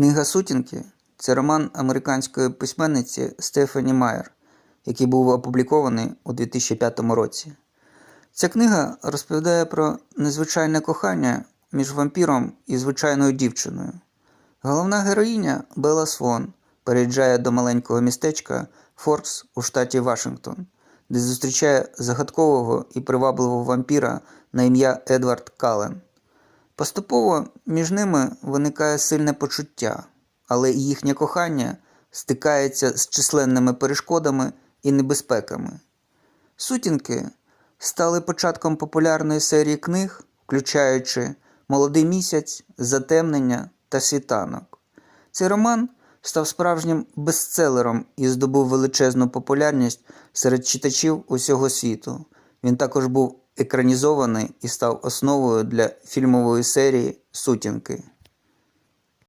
Книга Сутінки це роман американської письменниці Стефані Майер, який був опублікований у 2005 році. Ця книга розповідає про незвичайне кохання між вампіром і звичайною дівчиною. Головна героїня Белла Свон переїжджає до маленького містечка Форкс у штаті Вашингтон, де зустрічає загадкового і привабливого вампіра на ім'я Едвард Кален. Поступово між ними виникає сильне почуття, але їхнє кохання стикається з численними перешкодами і небезпеками. Сутінки стали початком популярної серії книг, включаючи Молодий місяць, Затемнення та Світанок. Цей роман став справжнім бестселером і здобув величезну популярність серед читачів усього світу. Він також був екранізований і став основою для фільмової серії Сутінки.